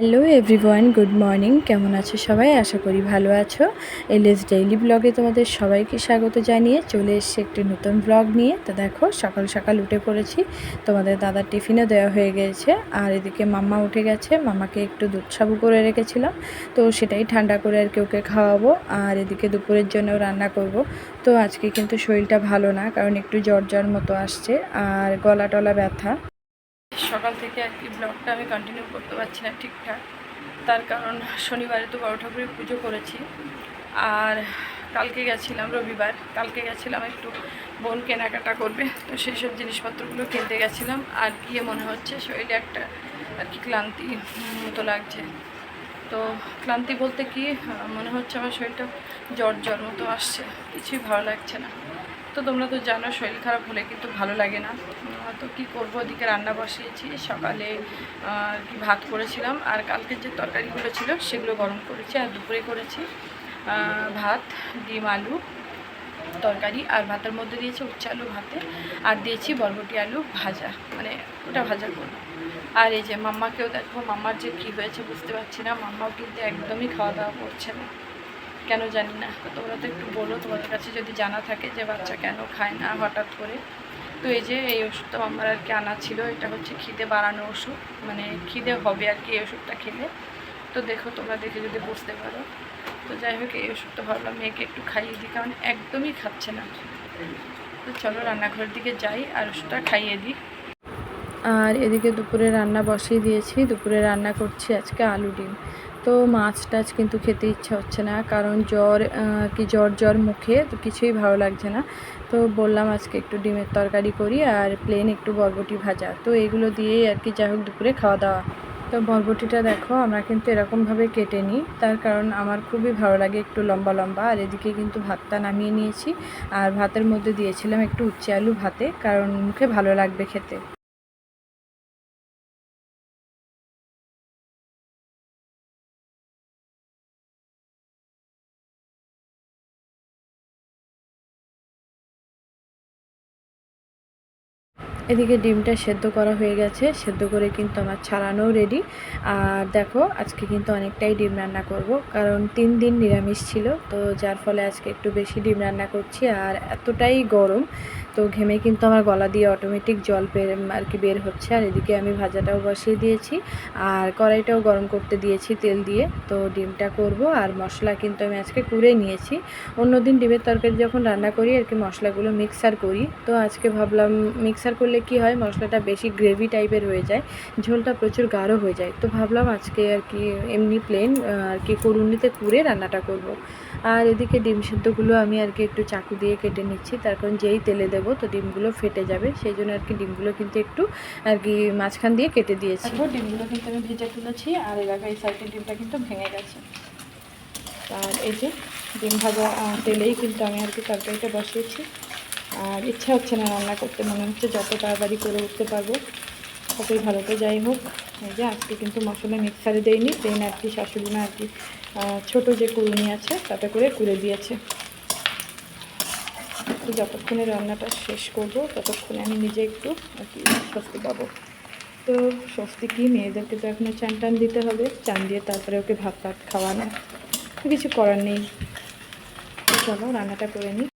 Hello everyone good morning কেমন আছো সবাই? আশা করি ভালো আছো। এলএস ডেইলি ব্লগে তোমাদের সবাইকে স্বাগত জানিয়ে চলে এসেছি একটি নতুন ব্লগ নিয়ে। তো দেখো, সকাল সকাল উঠে পড়েছি। তোমাদের দাদার টিফিনও দেওয়া হয়ে গেছে। আর এদিকে মাম্মা উঠে গেছে। মামাকে একটু দুধ সাবু করে রেখেছিলাম। তো সেটাই ঠান্ডা করে আর কি ওকে খাওয়াবো। আর এদিকে দুপুরের জন্য রান্না করব। তো আজকে কিন্তু শরীরটা ভালো না, কারণ একটু জ্বর জ্বর মতো আসছে। আর গলা টলা ব্যথা। সকাল থেকে আর কি ব্লগটা আমি কন্টিনিউ করতে পারছি না ঠিকঠাক। তার কারণ শনিবারে তো বড় ঠাকুরের পুজো করেছি। আর কালকে গেছিলাম, রবিবার, কালকে গেছিলাম একটু বোন কেনাকাটা করবে। তো সেই সব জিনিসপত্রগুলো কিনতে গেছিলাম আর গিয়ে মনে হচ্ছে শরীরে একটা আর কি ক্লান্তি মতো লাগছে। তো ক্লান্তি বলতে কি, মনে হচ্ছে আমার শরীরটা জ্বর জ্বর মতো আসছে, কিছুই ভালো লাগছে না। তো তোমরা তো জানো শরীর খারাপ হলে কিন্তু ভালো লাগে না। তো কি করব? ওদিকে রান্না বসিয়েছি। সকালে কি ভাত করেছিলাম। আর কালকের যে তরকারিগুলো ছিল, সেগুলো গরম করেছি আর দুপুরে করেছি ভাত, ডিম, আলু তরকারি আর ভাতের মধ্যে দিয়েছি উচ্চ আলু ভাতে আর দিয়েছি বরবটি আলু ভাজা। মানে ওটা ভাজা করব। আর এই যে মাম্মাকেও দেখো মাম্মার যে কী হয়েছে বুঝতে পারছি না। মাম্মাও কিন্তু একদমই খাওয়া দাওয়া করছে না। কেন জানি না। তোমরা তো একটু বলো। তোমাদের কাছে যদি জানা থাকে যে বাচ্চা কেন খায় না হঠাৎ করে। তো এই যে এই ওষুধটা আমার আর কি আনা ছিল, এটা হচ্ছে খিদে বাড়ানো ওষুধ মানে খিদে হবে আর কি এই ওষুধটা খেলে। তো দেখো তোমরা দেখে যদি বুঝতে পারো। তো যাই হোক, এই ওষুধটা ভাবলাম মেয়েকে একটু খাইয়ে দিই, কারণ একদমই খাচ্ছে না। তো চলো রান্নাঘরের দিকে যাই আর ওষুধটা খাইয়ে দিই। আর এদিকে দুপুরে রান্না বসিয়ে দিয়েছি। দুপুরে রান্না করছি আজকে আলু ডিম। তো মাছ টাছ কিন্তু খেতে ইচ্ছা হচ্ছে না। কারণ জ্বর কি জ্বর জ্বর মুখে তো কিছুই ভালো লাগছে না। তো বললাম আজকে একটু ডিমের তরকারি করি আর প্লেন একটু বরবটি ভাজা। তো এগুলো দিয়েই আর কি যাই হোক দুপুরে খাওয়া দাওয়া। তো বরবটিটা দেখো, আমরা কিন্তু এরকমভাবে কেটে নিই। তার কারণ আমার খুবই ভালো লাগে একটু লম্বা লম্বা। আর এদিকে কিন্তু ভাতটা নামিয়ে নিয়েছি। আর ভাতের মধ্যে দিয়েছিলাম একটু উচ্চে আলু ভাতে, কারণ মুখে ভালো লাগবে খেতে। এদিকে ডিমটা সেদ্ধ করা হয়ে গেছে, সেদ্ধ করে কিন্তু আমার ছাড়ানোও রেডি আর দেখো, আজকে কিন্তু অনেকটাই ডিম রান্না করব, কারণ তিন দিন নিরামিষ ছিল, তো যার ফলে আজকে একটু বেশি ডিম রান্না করছি, আর এতটাই গরম, তো ঘেমে কিন্তু আমার গলা দিয়ে অটোমেটিক জল আর কি বের হচ্ছে। আর এদিকে আমি ভাজাটাও বসিয়ে দিয়েছি, আর কড়াইটাও গরম করতে দিয়েছি তেল দিয়ে, তো ডিমটা করব, আর মশলা কিন্তু আমি আজকে কুড়ে নিয়েছি। অন্যদিন ডিমের তরকারি যখন রান্না করি, আর কি মশলাগুলো মিক্সার করি, তো আজকে ভাবলাম মিক্সার করলে কি হয়, মশলাটা বেশি গ্রেভি টাইপের হয়ে যায়, ঝোলটা প্রচুর গাঢ় হয়ে যায়। তো ভাবলাম আজকে আর কি এমনি প্লেন আর কি করুনিতে কুড়ে রান্নাটা করব। আর এদিকে ডিম সিদ্ধগুলো আমি আর কি একটু চাকু দিয়ে কেটে নিচ্ছি, তার কারণ যেই তেলে দেবো তো ডিমগুলো ফেটে যাবে, সেই জন্য আর কি ডিমগুলো কিন্তু একটু আর কি মাঝখান দিয়ে কেটে দিয়েছি। ডিমগুলো কিন্তু আমি ভেজে তুলেছি, আর এলাকা এই সাইডের ডিমটা কিন্তু ভেঙে গেছে। আর এই যে ডিম ভাজা তেলেই কিন্তু আমি আর কি তরকারিটা বসিয়েছি। আর ইচ্ছা হচ্ছে না রান্না করতে, মনে হচ্ছে যত তাড়াতাড়ি করে উঠতে পারব, ততই ভালো। তো যাই হোক, এই যে আজকে কিন্তু মশলা মিক্সারে দেয়নি দেন আর কি শাশুড়ি মা আর কি ছোটো যে কুড়ুনি আছে, তাতে করে কুড়ে দিয়েছে। তো যতক্ষণে রান্নাটা শেষ করব, ততক্ষণে আমি নিজে একটু আর কি স্বস্তি পাবো। তো স্বস্তি কি, মেয়েদেরকে তো এখনও চান টান দিতে হবে, চান দিয়ে তারপরে ওকে ভাত ভাত খাওয়ানো কিছু করার নেই। চলো, রান্নাটা করে নিই।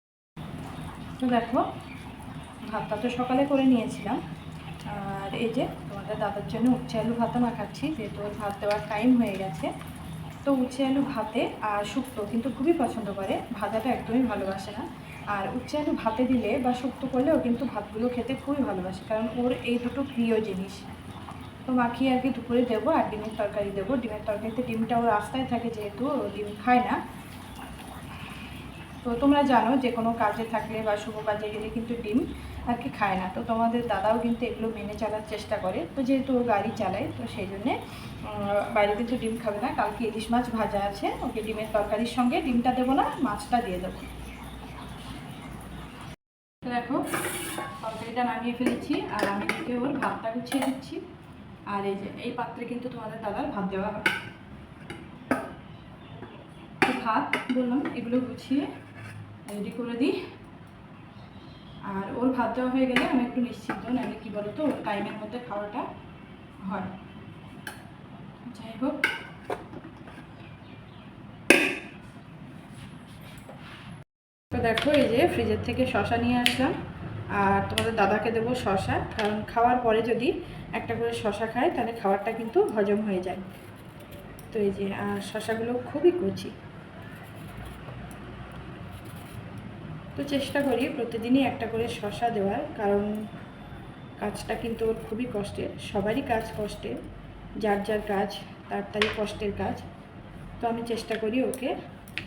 তো দেখো, ভাতটা তো সকালে করে নিয়েছিলাম। আর এই যে তোমাদের দাদার জন্য উচ্ছে আলু ভাত ভাতা মাখাচ্ছি, যেহেতু ওর ভাত দেওয়ার টাইম হয়ে গেছে। তো উচ্ছে আলু ভাতে আর শুক্তো কিন্তু খুবই পছন্দ করে, ভাজাটা একদমই ভালোবাসে না। আর উচ্ছে আলু ভাতে দিলে বা শুক্তো করলে ও কিন্তু ভাতগুলো খেতে খুবই ভালোবাসে, কারণ ওর এই দুটো প্রিয় জিনিস। তো মাখিয়ে আর কি দুপুরে দেবো আর ডিমের তরকারি দেবো। ডিমের তরকারিতে ডিমটা ওর রাস্তায় থাকে, যেহেতু ডিম খায় না। তো তোমরা জানো যে কোনো কাজে থাকলে বা শুভ কাজে গেলে কিন্তু ডিম আর কি খায় না। তো তোমাদের দাদাও কিন্তু এগুলো মেনে চালার চেষ্টা করে। তো যেহেতু ও গাড়ি চালায়, তো সেই জন্যে বাইরে কিন্তু ডিম খাবে না। কালকে ইলিশ মাছ ভাজা আছে, ওকে ডিমের তরকারির সঙ্গে। ডিমটা দেবো না, মাছটা দিয়ে দেবো। দেখো, তরকারিটা নামিয়ে ফেলেছি, আর আমি থেকে ওর ভাতটা গুছিয়ে দিচ্ছি। আর এই যে, এই পাত্রে কিন্তু তোমাদের দাদার ভাত দেওয়া হবে। ভাত বললাম, এগুলো গুছিয়ে রেডি করে দিই। আর ওর ভাত দেওয়া হয়ে গেলে আমি একটু নিশ্চিন্ত নাহলে কী তো ওর টাইমের মধ্যে খাওয়াটা হয়। যাই হোক। দেখো, এই যে ফ্রিজের থেকে শশা নিয়ে আসলাম। আর তোমাদের দাদাকে দেবো শশা, কারণ খাওয়ার পরে যদি একটা করে শশা খায়, তাহলে খাবারটা কিন্তু হজম হয়ে যায়। তো এই যে, আর শশাগুলো খুবই কচি। তো চেষ্টা করি প্রতিদিনই একটা করে শশা দেওয়ার, কারণ কাজটা কিন্তু ওর খুবই কষ্টের, সবারই কাজ কষ্টের, যার যার কাজ, তার তারই কষ্টের কাজ। তো আমি চেষ্টা করি ওকে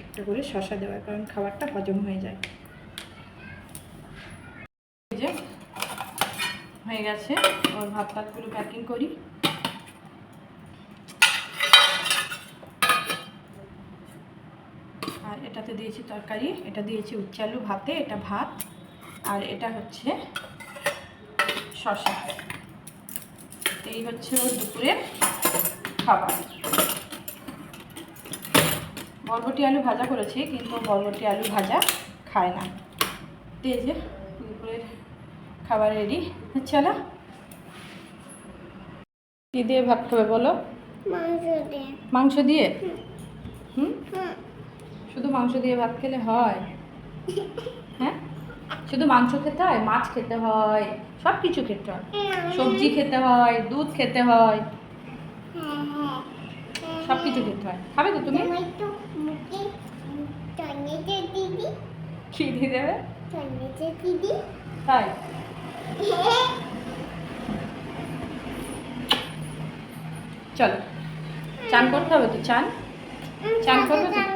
একটা করে শশা দেওয়ার, কারণ খাবারটা হজম হয়ে যায়। হয়ে গেছে। ওর ভাত ভাতগুলো প্যাকিং করি আর এটাতে দিয়েছি তরকারি এটা দিয়েছি উচ্ছে আলু ভাতে এটা ভাত আর এটা হচ্ছে শশা এই হচ্ছে ওর দুপুরের খাবার। বরবটি আলু ভাজা করেছি কিন্তু বরবটি আলু ভাজা খায় না। এই যে দুপুরের খাবার রেডি চলো কী দিয়ে ভাত খাবে বলো? মাংস দিয়ে। মাংস দিয়ে? হুম। শুধু মাংস দিয়ে ভাত খেলে হয়? হ্যাঁ? শুধু মাংস খেতে হয়? মাছ খেতে হয়? সব কিছু খেতে হয়। সবজি খেতে হয়, দুধ খেতে হয়। সব কিছু খেতে হয়। খাবে তো তুমি? দেবে? চলো। চান করতে হবে তো? চান? চান করব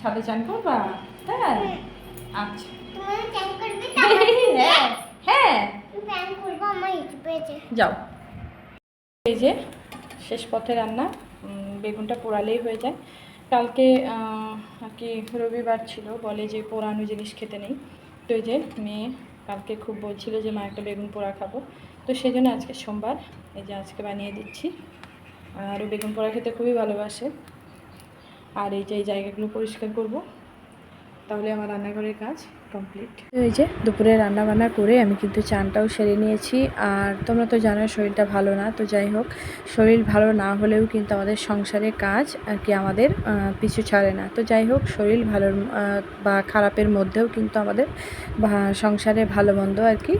ছাদে চান করবা? হ্যাঁ। আচ্ছা। করবে হ্যাঁ। হ্যাঁ। করব আমার ইউটিউবে যাও। এই যে শেষ পথে রান্না বেগুনটা পোড়ালেই হয়ে যায়। কালকে আর কি রবিবার ছিল বলে যে পোড়ানো জিনিস খেতে নেই। তো এই যে মেয়ে কালকে খুব বলছিল যে মা একটা বেগুন পোড়া খাব। তো সেই জন্য আজকে সোমবার এই যে আজকে বানিয়ে দিচ্ছি। আর বেগুন পোড়া খেতে খুবই ভালোবাসে। আর এই যে এই জায়গাগুলো পরিষ্কার করব তাহলে আমার রান্নাঘরের কাজ কমপ্লিট এই যে দুপুরে রান্না বান্না করে আমি কিন্তু চানটাও সেরে নিয়েছি। আর তোমরা তো জানো শরীরটা ভালো না, তো যাই হোক, শরীর ভালো না হলেও কিন্তু আমাদের সংসারের কাজ আর কি আমাদের পিছু ছাড়ে না। তো যাই হোক, শরীর ভালোর বা খারাপের মধ্যেও কিন্তু আমাদের সংসারে ভালো মন্দ আর কি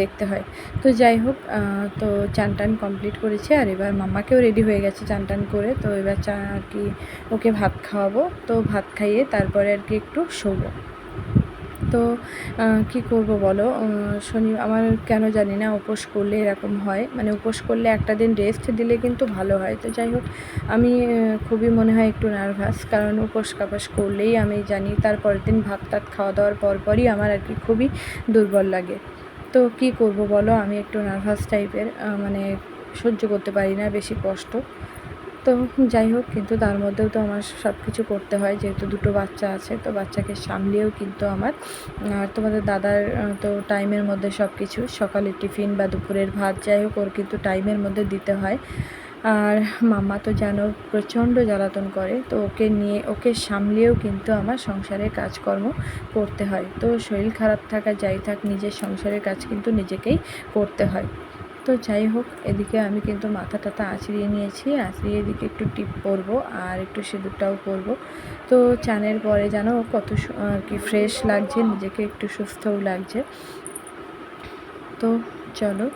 দেখতে হয়। তো যাই হোক তো চান টান কমপ্লিট করেছে আর এবার মাম্মাকেও রেডি হয়ে গেছে চান টান করে। তো এবার চা আর কি ওকে ভাত খাওয়াবো। তো ভাত খাইয়ে তারপরে আর কি একটু শোবো। তো কি করব বলো? শনি, আমার কেন জানি না উপোস করলে এরকম হয়। মানে উপোস করলে একটা দিন রেস্ট দিলে কিন্তু ভালো হয়। তো যাই হোক, আমি খুবই মনে হয় একটু নার্ভাস কারণ উপোস কাপাস করলেই আমি জানি তারপরের দিন ভাত টাত খাওয়া দাওয়ার পরপরই আমার আর কি খুবই দুর্বল লাগে। তো কি করব বলো? আমি একটু নার্ভাস টাইপের মানে সহ্য করতে পারি না, বেশি কষ্ট। তো যাই হোক, কিন্তু তার মধ্যেও তো আমার সব কিছু করতে হয়, যেহেতু দুটো বাচ্চা আছে, তো বাচ্চাকে সামলিয়েও কিন্তু আমার। আর তোমাদের দাদার তো টাইমের মধ্যে সব কিছু সকালের টিফিন বা দুপুরের ভাত, যাই হোক, ওর কিন্তু টাইমের মধ্যে দিতে হয়। আর মামা তো যেন প্রচণ্ড জ্বালাতন করে, তো ওকে নিয়ে, ওকে সামলিয়েও কিন্তু আমার সংসারের কাজকর্ম করতে হয়। তো শরীর খারাপ থাকা, যাই থাক, নিজের সংসারের কাজ কিন্তু নিজেকেই করতে হয়। তো যাই হোক, এদিকে আমি কিন্তু মাথা টাথা আঁচড়িয়ে নিয়েছি। আঁচড়িয়ে এদিকে একটু টিপ পরবো আর একটু সিঁদুরটাও পরবো। তো চানের পরে যেন কত আর কি ফ্রেশ লাগছে, নিজেকে একটু সুস্থও লাগছে। তো চলো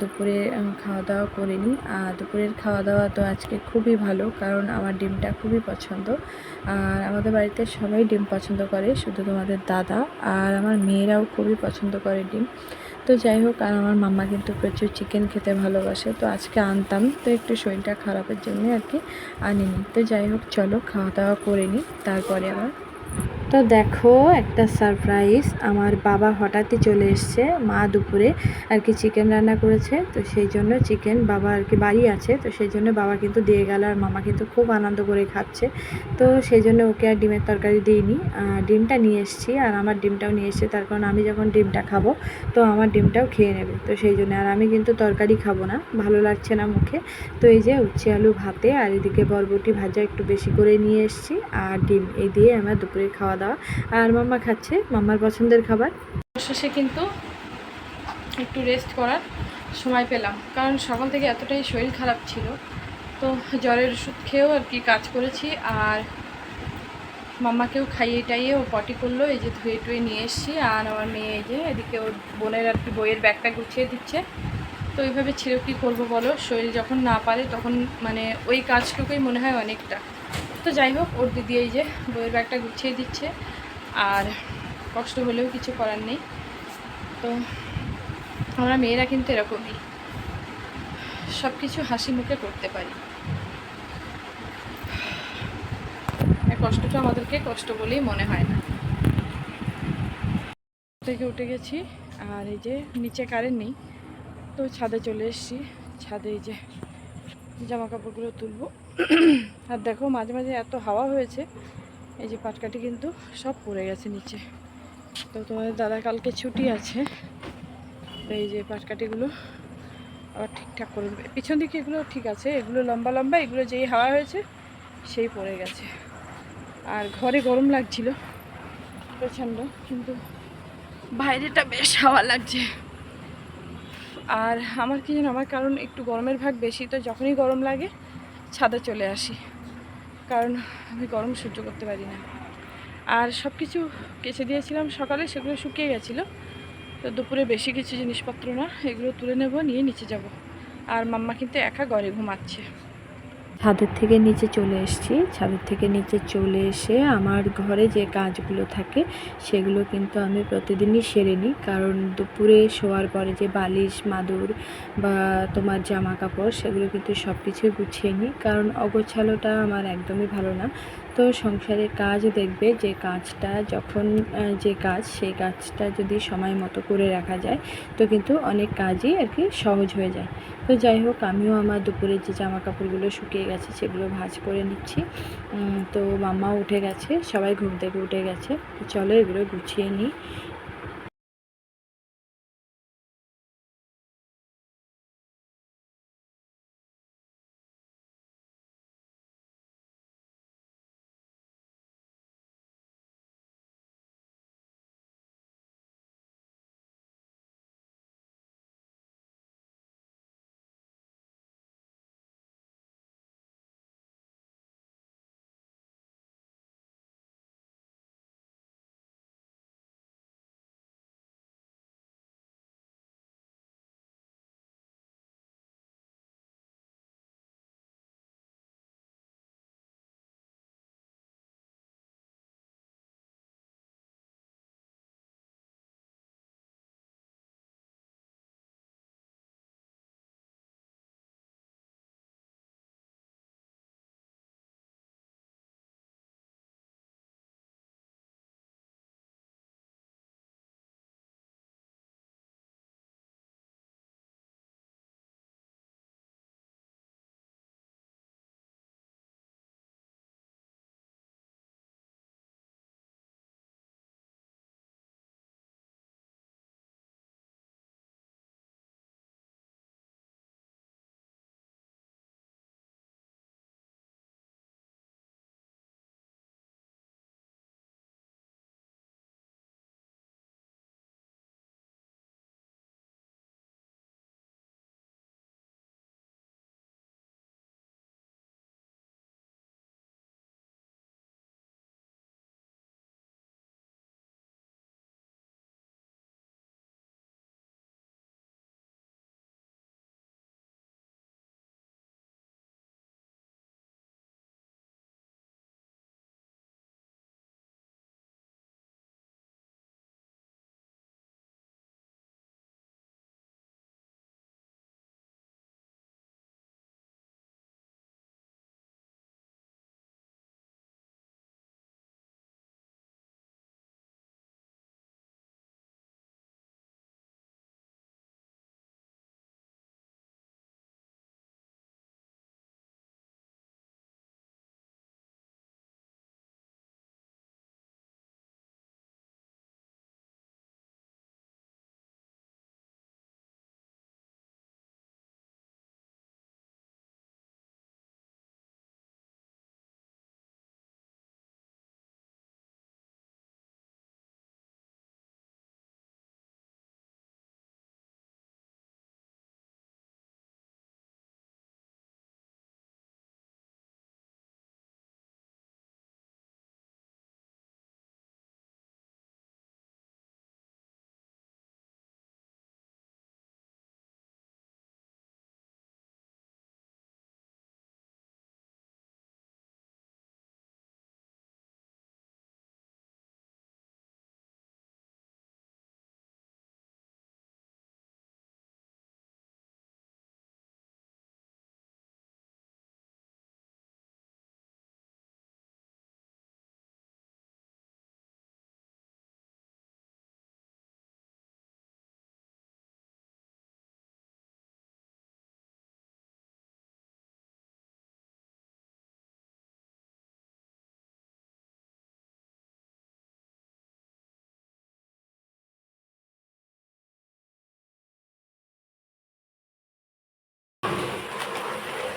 দুপুরে খাওয়া দাওয়া করে নিই। আর দুপুরের খাওয়া দাওয়া তো আজকে খুবই ভালো, কারণ আমার ডিমটা খুবই পছন্দ। আর আমাদের বাড়িতে সবাই ডিম পছন্দ করে, শুধু তোমাদের দাদা। আর আমার মেয়েরাও খুবই পছন্দ করে ডিম। তো যাই হোক, আর আমার মাম্মা কিন্তু প্রচুর চিকেন খেতে ভালোবাসে, তো আজকে আনতাম, তো একটু শরীরটা খারাপের জন্য আর কি আনিনি। তো যাই হোক, চলো খাওয়া দাওয়া করে নিই, তারপরে আবার তো দেখো, একটা সারপ্রাইজ আমার বাবা হঠাৎই চলে এসছে, মা দুপুরে আর কি চিকেন রান্না করেছে। তো সেই জন্য চিকেন বাবা আর কি বাড়ি আছে, তো সেই জন্য বাবা কিন্তু দিয়ে গেল আর মামা কিন্তু খুব আনন্দ করে খাচ্ছে। তো সেই জন্য ওকে আর ডিমের তরকারি দিইনি। ডিমটা নিয়ে এসেছি আর আমার ডিমটাও নিয়ে এসেছে, তার কারণ আমি যখন ডিমটা খাব, তো আমার ডিমটাও খেয়ে নেবে। তো সেই জন্য আর আমি কিন্তু তরকারি খাব না, ভালো লাগছে না মুখে। তো এই যে উচ্ছে আলু ভাতে আর এদিকে বরবটি ভাজা একটু বেশি করে নিয়ে এসেছি। আর ডিম এই দিয়ে আমার দুপুরে খাওয়া দাওয়া, আর মাম্মা খাচ্ছে, মাম্মার পছন্দের খাবার। শেষে কিন্তু একটু রেস্ট করার সময় পেলাম। কারণ সকাল থেকে এতটাই শরীর খারাপ ছিল, তো জ্বরের ওষুধ খেয়েও আর কি কাজ করেছি। আর মাম্মাকেও খাইয়ে টাইয়ে ও পটি করল, এই যে ধুয়ে টুয়ে নিয়ে এসেছি। আর আমার মেয়ে এই যে এদিকে ওর বোনের আর কি বইয়ের ব্যাগটা গুছিয়ে দিচ্ছে। তো ওইভাবে ছেড়েও কী করব বলো? শরীর যখন না পারে তখন মানে ওই কাজটুকুই মনে হয় অনেকটা। তো যাই হোক, ওর দিদি এই যে বইয়ের ব্যাগটা গুছিয়ে দিচ্ছে। আর কষ্ট হলেও কিছু করার নেই। তো আমরা মেয়েরা কিন্তু এরকমই। সব কিছু হাসি মুখে করতে পারি। কষ্টটা আমাদেরকে কষ্ট বলেই মনে হয় না। থেকে উঠে গেছি, আর এই যে নিচে কারেন্ট নেই। তো ছাদে চলে এসেছি। ছাদে এই যে জামা কাপড়গুলো তুলবো। আর দেখো মাঝে মাঝে এত হাওয়া হয়েছে, এই যে পাটকাটি কিন্তু সব পড়ে গেছে নিচে। তো তোমাদের দাদা কালকে ছুটি আছে, তো এই যে পাটকাঠিগুলো আবার ঠিকঠাক করে দেবে পিছন দিকে এগুলো ঠিক আছে, এগুলো লম্বা লম্বা, এগুলো যেই হাওয়া হয়েছে সেই পড়ে গেছে। আর ঘরে গরম লাগছিল, প্রচণ্ড, কিন্তু বাইরেটা বেশ হাওয়া লাগছে। আর আমার কি জানো আমার কারণ একটু গরমের ভাগ বেশি, তো যখনই গরম লাগে ছাদে চলে আসি। কারণ আমি গরম সহ্য করতে পারি না। আর সব কিছু কেচে দিয়েছিলাম সকালে, সেগুলো শুকিয়ে গেছিল। তো দুপুরে বেশি কিছু জিনিসপত্র না, এগুলো তুলে নেব, নিয়ে নিচে যাব। আর মাম্মা কিন্তু একা ঘরে ঘুমাচ্ছে। ছাদের থেকে নিচে চলে এসেছি। ছাদের থেকে নিচে চলে এসে আমার ঘরে যে কাজগুলো থাকে, সেগুলো কিন্তু আমি প্রতিদিনই সেরে নিই। কারণ দুপুরে শোয়ার পরে যে বালিশ, মাদুর বা তোমার জামা কাপড়, সেগুলো কিন্তু সব কিছুই গুছিয়ে নিই। কারণ অগোছালোটা আমার একদমই ভালো না। সংসারের কাজ দেখবে যে কাজটা যখন যে কাজ সেই কাজটা যদি সময় মতো করে রাখা যায়, তো কিন্তু অনেক কাজই আর কি সহজ হয়ে যায়। তো যাই হোক, আমিও আমার দুপুরের যে জামা কাপড়গুলো শুকিয়ে গেছে সেগুলো ভাজ করে নিচ্ছি। তো মামা উঠে গেছে, সবাই ঘুম থেকে উঠে গেছে। চলো এগুলো গুছিয়ে নিই।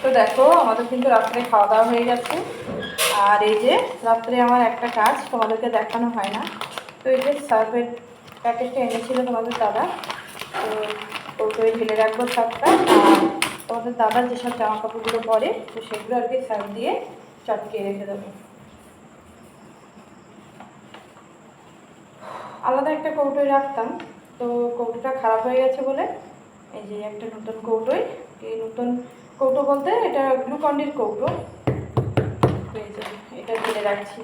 তো দেখো, আমাদের কিন্তু রাত্রে খাওয়া দাওয়া হয়ে গেছে। আর এই যে, রাত্রে আমার একটা কাজ তোমাদেরকে দেখানো হয় না। তো এই যে সার্ভের প্যাকেটটা এনেছিল তোমাদের দাদা। তো কৌটোয় ঢেলে রাখব সবটা। তোমাদের দাদার যেসব জামা কাপড়গুলো পরে, তো সেগুলো আর কি সার্ভ দিয়ে চটকে রেখে দেবো। আলাদা একটা কৌটোয় রাখতাম। তো কৌটোটা খারাপ হয়ে গেছে বলে, এই যে একটা নতুন কৌটোয় এই নতুন কৌটো বলতে এটা গ্লুকন্ডির কৌটো। এটা ঢেলে রাখছি।